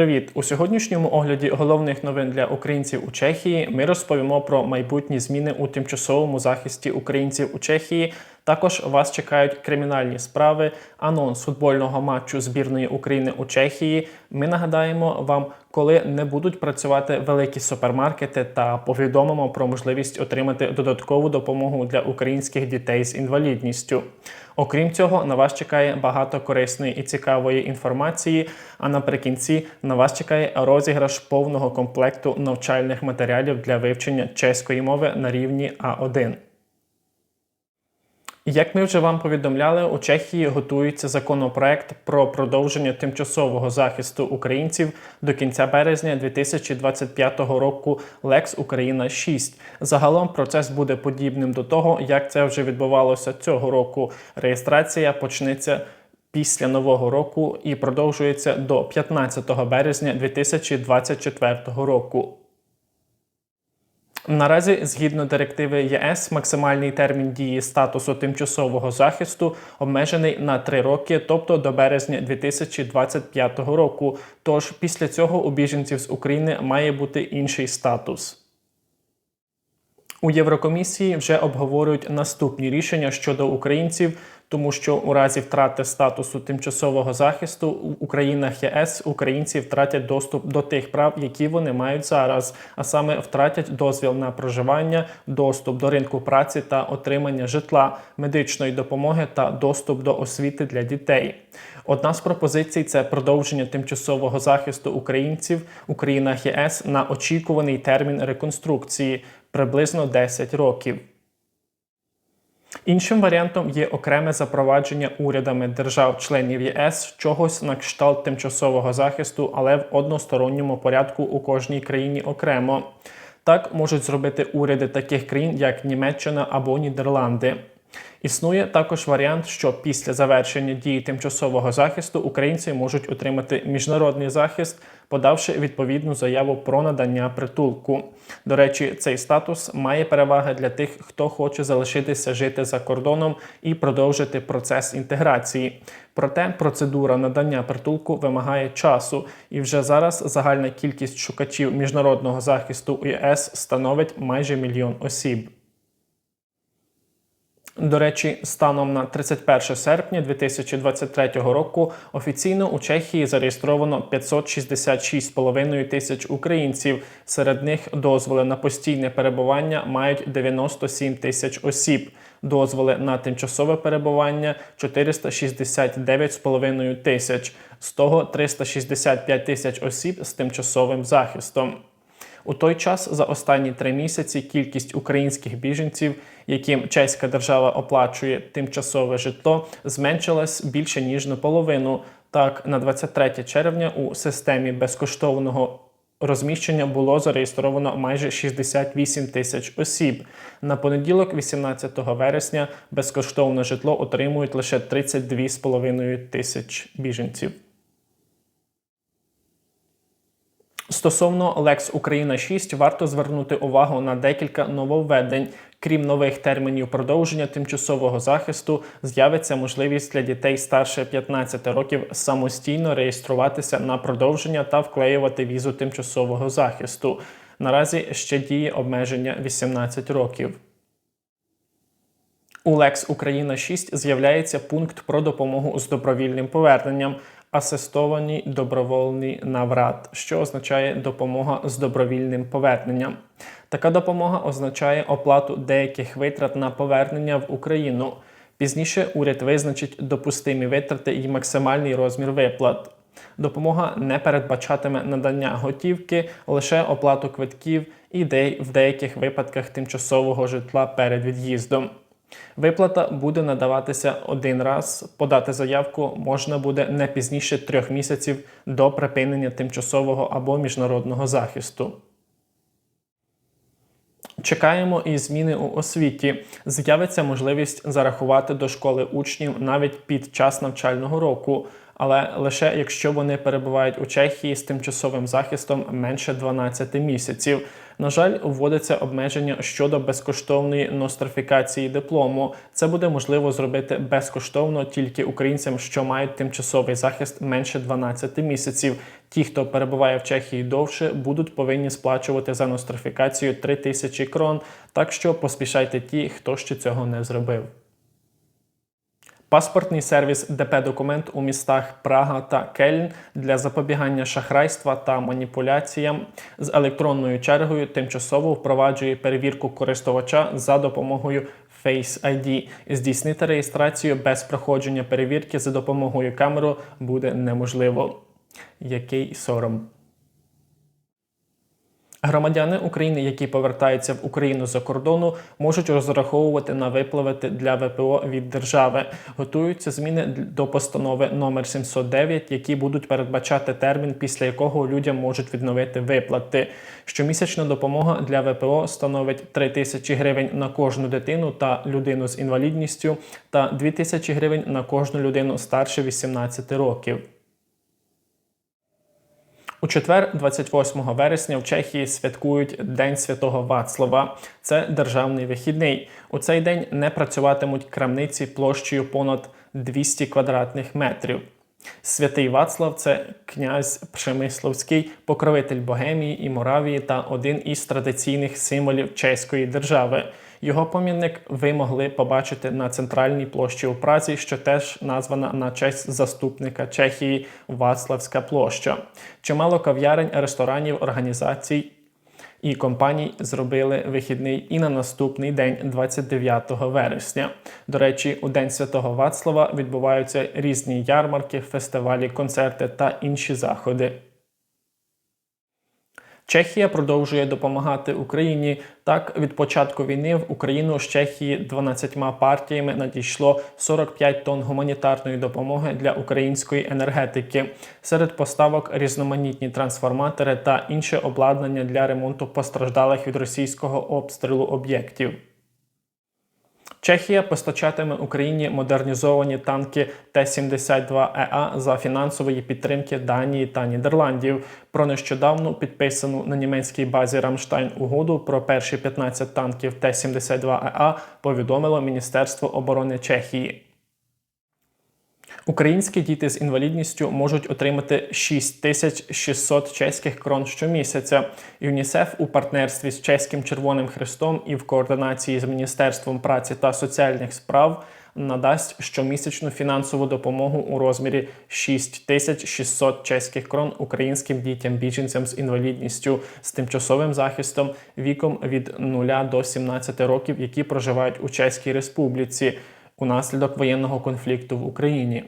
Привіт! У сьогоднішньому огляді головних новин для українців у Чехії ми розповімо про майбутні зміни у тимчасовому захисті українців у Чехії. Також вас чекають кримінальні справи, анонс футбольного матчу збірної України у Чехії. Ми нагадаємо вам, коли не будуть працювати великі супермаркети, та повідомимо про можливість отримати додаткову допомогу для українських дітей з інвалідністю. Окрім цього, на вас чекає багато корисної і цікавої інформації. А наприкінці на вас чекає розіграш повного комплекту навчальних матеріалів для вивчення чеської мови на рівні А1. Як ми вже вам повідомляли, у Чехії готується законопроект про продовження тимчасового захисту українців до кінця березня 2025 року Лекс Україна 6. Загалом процес буде подібним до того, як це вже відбувалося цього року. Реєстрація почнеться. Після нового року і продовжується до 15 березня 2024 року. Наразі, згідно директиви ЄС, максимальний термін дії статусу тимчасового захисту обмежений на 3 роки, тобто до березня 2025 року. Тож після цього у біженців з України має бути інший статус. У Єврокомісії вже обговорюють наступні рішення щодо українців, тому що у разі втрати статусу тимчасового захисту у країнах ЄС українці втратять доступ до тих прав, які вони мають зараз, а саме втратять дозвіл на проживання, доступ до ринку праці та отримання житла, медичної допомоги та доступ до освіти для дітей. Одна з пропозицій це продовження тимчасового захисту українців у країнах ЄС на очікуваний термін реконструкції приблизно 10 років. Іншим варіантом є окреме запровадження урядами держав-членів ЄС чогось на кшталт тимчасового захисту, але в односторонньому порядку у кожній країні окремо. Так можуть зробити уряди таких країн, як Німеччина або Нідерланди. Існує також варіант, що після завершення дії тимчасового захисту українці можуть отримати міжнародний захист, подавши відповідну заяву про надання притулку. До речі, цей статус має переваги для тих, хто хоче залишитися жити за кордоном і продовжити процес інтеграції. Проте процедура надання притулку вимагає часу, і вже зараз загальна кількість шукачів міжнародного захисту у ЄС становить майже мільйон осіб. До речі, станом на 31 серпня 2023 року офіційно у Чехії зареєстровано 566,5 тисяч українців. Серед них дозволи на постійне перебування мають 97 тисяч осіб. Дозволи на тимчасове перебування 469,5 тисяч, з того 365 тисяч осіб з тимчасовим захистом. У той час за останні три місяці кількість українських біженців, яким чеська держава оплачує тимчасове житло, зменшилась більше ніж наполовину. Так, на 23 червня у системі безкоштовного розміщення було зареєстровано майже 68 тисяч осіб. На понеділок, 18 вересня, безкоштовне житло отримують лише 32,5 тисяч біженців. Стосовно Lex Україна 6 варто звернути увагу на декілька нововведень. Крім нових термінів продовження тимчасового захисту, з'явиться можливість для дітей старше 15 років самостійно реєструватися на продовження та вклеювати візу тимчасового захисту. Наразі ще діє обмеження 18 років. У Lex Україна 6 з'являється пункт про допомогу з добровільним поверненням асистований добровольний наврат, що означає допомога з добровільним поверненням. Така допомога означає оплату деяких витрат на повернення в Україну. Пізніше уряд визначить допустимі витрати і максимальний розмір виплат. Допомога не передбачатиме надання готівки, лише оплату квитків і в деяких випадках тимчасового житла перед від'їздом. Виплата буде надаватися один раз. Подати заявку можна буде не пізніше трьох місяців до припинення тимчасового або міжнародного захисту. Чекаємо і зміни у освіті. З'явиться можливість зарахувати до школи учнів навіть під час навчального року, але лише якщо вони перебувають у Чехії з тимчасовим захистом менше 12 місяців. На жаль, вводиться обмеження щодо безкоштовної нострифікації диплому. Це буде можливо зробити безкоштовно тільки українцям, що мають тимчасовий захист менше 12 місяців. Ті, хто перебуває в Чехії довше, будуть повинні сплачувати за нострифікацію 3 тисячі крон. Так що поспішайте ті, хто ще цього не зробив. Паспортний сервіс ДП Документ у містах Прага та Кельн для запобігання шахрайства та маніпуляціям з електронною чергою тимчасово впроваджує перевірку користувача за допомогою Face ID. Здійснити реєстрацію без проходження перевірки за допомогою камери буде неможливо. Який сором. Громадяни України, які повертаються в Україну за кордону, можуть розраховувати на випливати для ВПО від держави. Готуються зміни до постанови номер 709, які будуть передбачати термін, після якого людям можуть відновити виплати. Щомісячна допомога для ВПО становить 3 тисячі гривень на кожну дитину та людину з інвалідністю, та 2 тисячі гривень на кожну людину старше 18 років. У четвер, 28 вересня, в Чехії святкують День Святого Вацлава. Це державний вихідний. У цей день не працюватимуть крамниці площею понад 200 квадратних метрів. Святий Вацлав це князь Пшемисловський, покровитель Богемії і Моравії та один із традиційних символів чеської держави. Його помінник ви могли побачити на центральній площі у Празі, що теж названа на честь заступника Чехії Вацлавська площа. Чимало кав'ярень, ресторанів, організацій і компаній зробили вихідний і на наступний день, 29 вересня. До речі, у День Святого Вацлава відбуваються різні ярмарки, фестивалі, концерти та інші заходи. Чехія продовжує допомагати Україні. Так, від початку війни в Україну з Чехії 12 партіями надійшло 45 тонн гуманітарної допомоги для української енергетики. Серед поставок різноманітні трансформатори та інше обладнання для ремонту постраждалих від російського обстрілу об'єктів. Чехія постачатиме Україні модернізовані танки Т-72ЕА за фінансової підтримки Данії та Нідерландів. Про нещодавно підписану на німецькій базі Рамштайн угоду про перші 15 танків Т-72ЕА повідомило Міністерство оборони Чехії. Українські діти з інвалідністю можуть отримати 6600 чеських крон щомісяця. ЮНІСЕФ у партнерстві з Чеським Червоним Хрестом і в координації з Міністерством праці та соціальних справ надасть щомісячну фінансову допомогу у розмірі 6600 чеських крон українським дітям біженцям з інвалідністю з тимчасовим захистом віком від 0 до 17 років, які проживають у Чеській Республіці унаслідок воєнного конфлікту в Україні.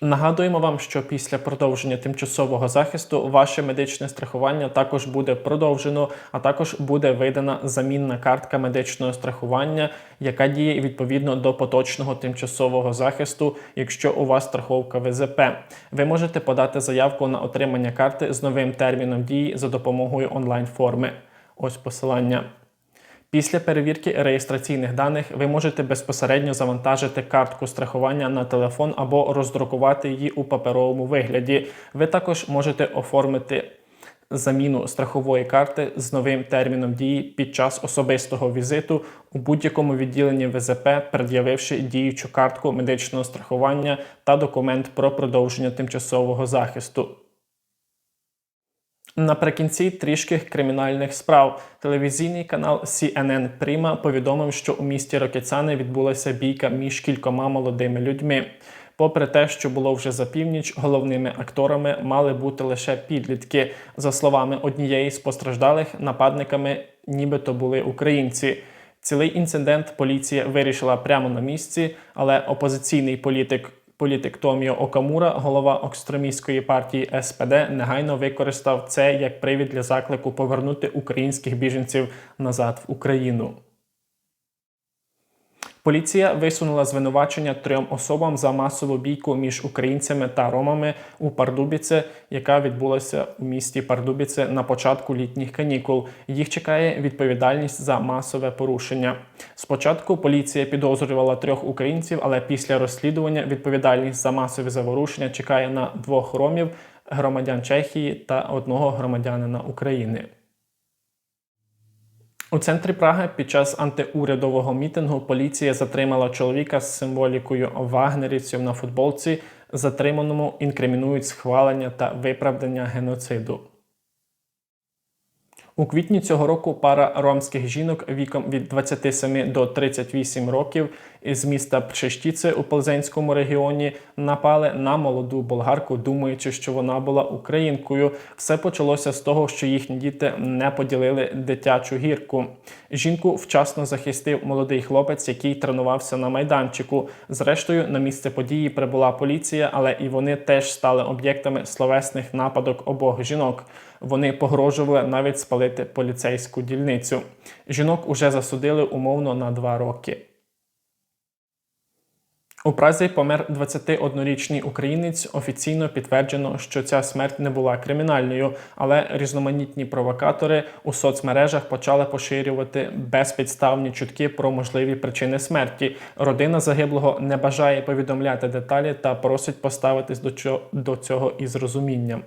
Нагадуємо вам, що після продовження тимчасового захисту ваше медичне страхування також буде продовжено, а також буде видана замінна картка медичного страхування, яка діє відповідно до поточного тимчасового захисту, якщо у вас страховка ВЗП. Ви можете подати заявку на отримання карти з новим терміном дії за допомогою онлайн-форми. Ось посилання. Після перевірки реєстраційних даних ви можете безпосередньо завантажити картку страхування на телефон або роздрукувати її у паперовому вигляді. Ви також можете оформити заміну страхової карти з новим терміном дії під час особистого візиту у будь-якому відділенні ВЗП, пред'явивши діючу картку медичного страхування та документ про продовження тимчасового захисту. Наприкінці трішки кримінальних справ телевізійний канал CNN Prima повідомив, що у місті Рокіцани відбулася бійка між кількома молодими людьми. Попри те, що було вже за північ, головними акторами мали бути лише підлітки. За словами однієї з постраждалих, нападниками нібито були українці. Цілий інцидент поліція вирішила прямо на місці, але опозиційний політик Політик Томіо Окамура, голова екстремістської партії СПД, негайно використав це як привід для заклику повернути українських біженців назад в Україну. Поліція висунула звинувачення трьом особам за масову бійку між українцями та ромами у Пардубіце, яка відбулася у місті Пардубіце на початку літніх канікул. Їх чекає відповідальність за масове порушення. Спочатку поліція підозрювала трьох українців, але після розслідування відповідальність за масові заворушення чекає на двох ромів. громадян Чехії та одного громадянина України. У центрі Праги під час антиурядового мітингу поліція затримала чоловіка з символікою вагнерівців на футболці. Затриманому інкримінують схвалення та виправдання геноциду. У квітні цього року пара ромських жінок віком від 27 до 38 років із міста Пшештіце у Плзенському регіоні напали на молоду болгарку, думаючи, що вона була українкою. Все почалося з того, що їхні діти не поділили дитячу гірку. Жінку вчасно захистив молодий хлопець, який тренувався на майданчику. Зрештою, на місце події прибула поліція, але і вони теж стали об'єктами словесних нападок обох жінок. Вони погрожували навіть спалити поліцейську дільницю. Жінок уже засудили умовно на два роки. У Празі помер 21-річний українець. Офіційно підтверджено, що ця смерть не була кримінальною, але різноманітні провокатори у соцмережах почали поширювати безпідставні чутки про можливі причини смерті. Родина загиблого не бажає повідомляти деталі та просить поставитись до цього із розумінням.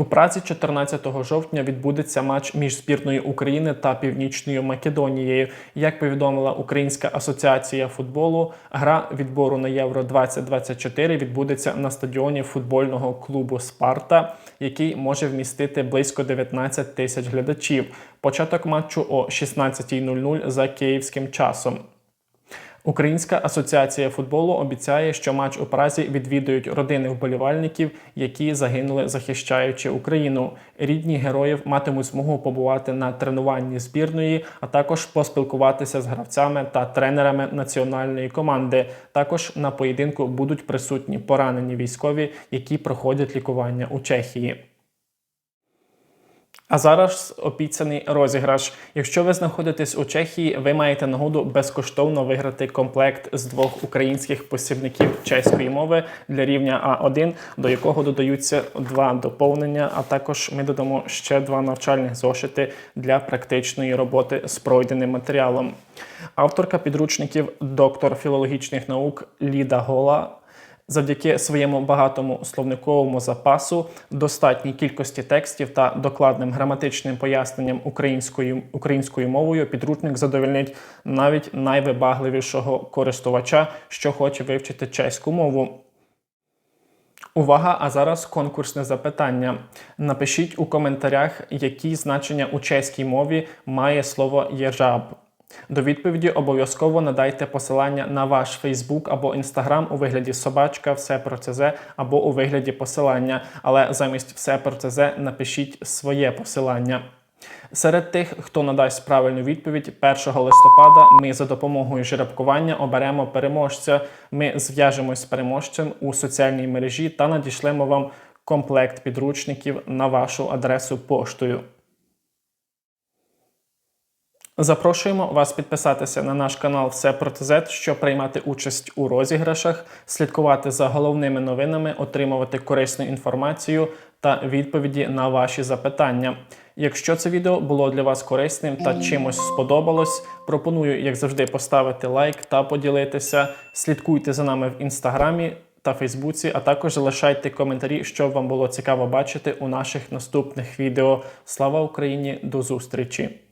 У Празі 14 жовтня відбудеться матч між збірною України та Північною Македонією. Як повідомила Українська асоціація футболу, гра відбору на Євро 2024 відбудеться на стадіоні футбольного клубу Спарта, який може вмістити близько 19 тисяч глядачів. Початок матчу о 16.00 за київським часом. Українська асоціація футболу обіцяє, що матч у Празі відвідують родини вболівальників, які загинули, захищаючи Україну. Рідні героїв матимуть змогу побувати на тренуванні збірної, а також поспілкуватися з гравцями та тренерами національної команди. Також на поєдинку будуть присутні поранені військові, які проходять лікування у Чехії. А зараз обіцяний розіграш. Якщо ви знаходитесь у Чехії, ви маєте нагоду безкоштовно виграти комплект з двох українських посібників чеської мови для рівня А1, до якого додаються два доповнення. А також ми додамо ще два навчальних зошити для практичної роботи з пройденим матеріалом. Авторка підручників, доктор філологічних наук Ліда Гола Завдяки своєму багатому словниковому запасу, достатній кількості текстів та докладним граматичним поясненням українською, українською мовою підручник задовольнить навіть найвибагливішого користувача, що хоче вивчити чеську мову. Увага! А зараз конкурсне запитання. Напишіть у коментарях, які значення у чеській мові має слово єжаб. До відповіді обов'язково надайте посилання на ваш Фейсбук або Інстаграм у вигляді собачка, все про ЦЗ або у вигляді посилання, але замість все про ЦЗ напишіть своє посилання. Серед тих, хто надасть правильну відповідь, 1 листопада ми за допомогою жеребкування оберемо переможця. Ми зв'яжемось з переможцем у соціальній мережі та надішлемо вам комплект підручників на вашу адресу поштою. Запрошуємо вас підписатися на наш канал Все про ТЗ, щоб приймати участь у розіграшах, слідкувати за головними новинами, отримувати корисну інформацію та відповіді на ваші запитання. Якщо це відео було для вас корисним та чимось сподобалось, пропоную, як завжди, поставити лайк та поділитися. Слідкуйте за нами в інстаграмі та Фейсбуці, а також залишайте коментарі, що вам було цікаво бачити у наших наступних відео. Слава Україні! До зустрічі!